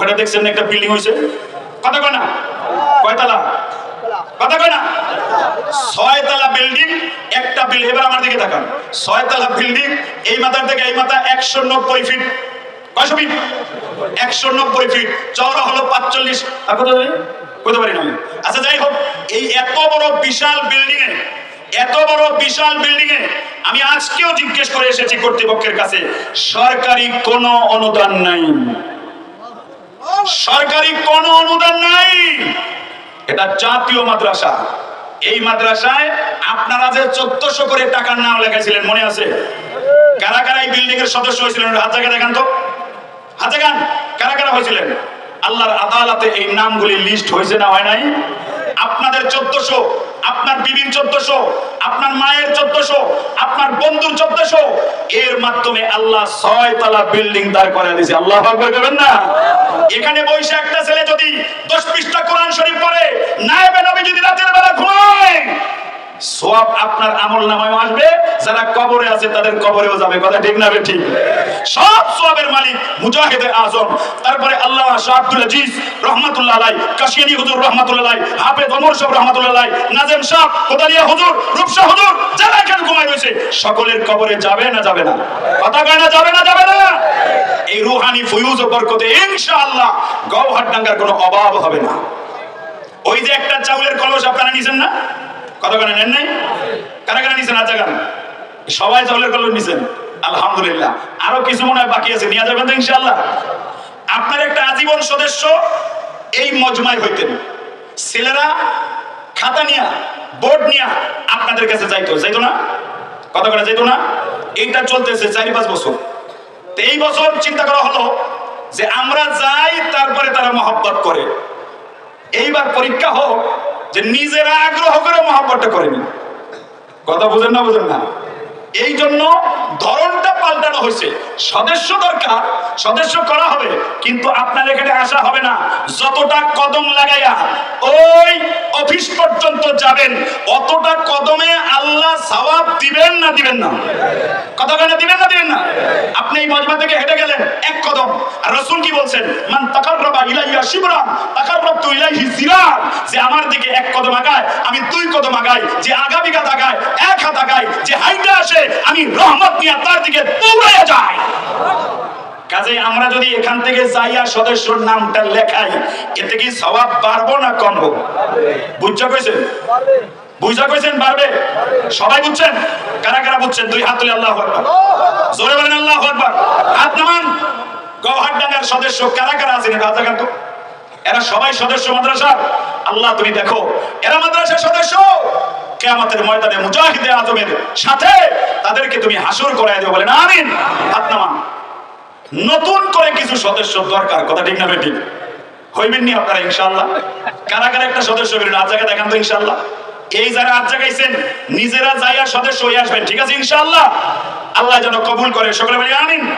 ওখানে দেখছেন একটা বিল্ডিং হয়েছে? কথা কয় না। কয়তলা কথা কয় না। ছয়তলা বিল্ডিং একটা বিল্ডিং এবার আমার দিকে তাকান। ছয়তলা বিল্ডিং এই মাথার থেকে এই মাথা একশো নব্বই ফিট কয়শো ফিট একশো নব্বই ফিট চওড়া হলো পাঁচচল্লিশ। কত পারি না। আচ্ছা যাই হোক, এই এত বড় বিশাল বিল্ডিং এ এত বড় বিশাল বিল্ডিং এ আমি আজকেও জিজ্ঞেস করে এসেছি কর্তৃপক্ষের কাছে, সরকারি কোনো অনুদান নাই। সরকারি কোন অনুদান নাই। এটা জাতীয় মাদ্রাসা। এই মাদ্রাসায় আপনারা যে চোদ্দশো করে টাকার নাম লেখাইছিলেন মনে আছে? কারা কারা এই বিল্ডিং এর সদস্য হয়েছিলেন? হাত জায়গা দেখান তো। হাত জায়গান। কারা কারা হয়েছিলেন? আল্লাহর আদালতে এই নামগুলি লিস্ট হয়েছে না হয় নাই? আপনাদের চোদ্দশো আপনার বিবির চোদ্দশো, আপনার মায়ের চোদ্দশো, আপনার বন্ধুর চোদ্দশো, এর মাধ্যমে আল্লাহ ছয় তলা বিল্ডিং দাঁড় করে দিয়েছে। আল্লাহ করবেন না? এখানে বৈশাখ একটা ছেলে যদি দশ পৃষ্ঠা কোরআন শরীফ পড়ে, নায়েবে নবী যদি রাতের সোয়াব আপনার আমল নামায় আসবে, যারা কবরে আছে তাদের কবরেও যাবে। কথা ঠিক না ঠিক সব সোয়াবের মালিক মুজাহিদে আজম। তারপরে আল্লাহ শাহ আব্দুল আজিজ রহমাতুল্লাহ আলাই কাশিয়ানি হুজুর রহমাতুল্লাহ আলাই হাফেজ ওমর সাহেব রহমাতুল্লাহ আলাই নাজেম শাহ, কোদালিয়া হুজুর রূপসা হুজুর, যারা এখানে ঘুমায় রয়েছে, সকলের কবরে যাবে না যাবে না? কথা কয় না যাবে না যাবে না? এই রুহানি ফুয়ুজ ও বরকতে ইনশাআল্লাহ গৌহাটডাঙ্গার কোনো অভাব হবে না। ওই যে একটা চাউলের কলস আপনারা নিছেন না? কত করে নেন নাই? কারা কারা নিছেন আচ্ছা গান সবাই চাউলের কলস নিছেন। আলহামদুলিল্লাহ। আরও কিছু মনে হয় বাকি আছে, নিয়ে যাবেন তো ইনশাআল্লাহ। আপনার একটা আজীবন সদস্য এই মজমায় হইতেন। ছেলেরা খাতা নিয়া, বোর্ড নিয়া আপনাদের কাছে যাইতো। যাইতো না? কত করে যাইতো না? এইটা চলতেছে চারি পাঁচ বছর। তো এই বছর চিন্তা করা হলো যে আমরা যাই, তারপরে তারা মহব্বত করে। এইবার পরীক্ষা হোক যে নিজেরা আগ্রহ করে মহাব্বতটা করেনি কথা বুঝেন না বুঝেন না? এই জন্য ধরনটা পাল্টানো হয়েছে। সদস্য দরকার, সদস্য করা হবে, কিন্তু আপনার এখানে আসা হবে না। যতটা কদম লাগাইয়া ওই অফিস পর্যন্ত যাবেন, অতটা কদমে আল্লাহ সওয়াব দিবেন না দিবেন না? কথা কেন দিবেন না দিবেন না? আপনি এই মজমা থেকে হেঁটে গেলেন এক কদম। রসুল কি বলছেন? মান তাকাররাবা ইলাইয়া শিবরান তাকাররাবতু ইলাইহি জিরান যে আমার দিকে এক কদম আগায়, আমি দুই কদম আগাই, যে আগামী কাত আগায়, এক হাত আগায় যে হাইটা আসে, আমি রহমত নিয়ে তার দিকে দৌড়াইয়া যাই। কাজে আমরা যদি এখান থেকে যাইয়া সদস্যর নামটা লেখাই, এতে কি স্বভাব বাড়বো না কমবো? বুঝছ কইছেন? বুঝা কইছেন পারবে সবাই বুঝছেন? কারা কারা বুঝছেন? দুই হাত তুলে আল্লাহ আকবার। জোরে বলেন, আল্লাহ আকবার। হাত নামান। গৌহাট ডাঙ্গার সদস্য কারা কারা আছেন? এটা হাত এরা সবাই সদস্য মাদ্রাসার। আল্লাহ, তুমি দেখো, এরা মাদ্রাসার সদস্য। কেয়ামতের ময়দানে মুজাহিদে আজমের সাথে তাদেরকে তুমি হাসুর করাই দিও বলেন, আমিন। হাত নামান। নতুন করে কিছু সদস্য দরকার। কথা ঠিক না বেঠিক? হইবেন নি আপনারা ইনশাল্লাহ কারা কারা একটা সদস্য বেরোন আজ দেখান তো ইনশাল্লাহ এই যারা আজ জাগাইছেন নিজেরা যাইয়া সদস্য হয়ে আসবেন। ঠিক আছে, ইনশাআল্লাহ? আল্লাহ যেন কবুল করে। সকলে বলি, আমিন।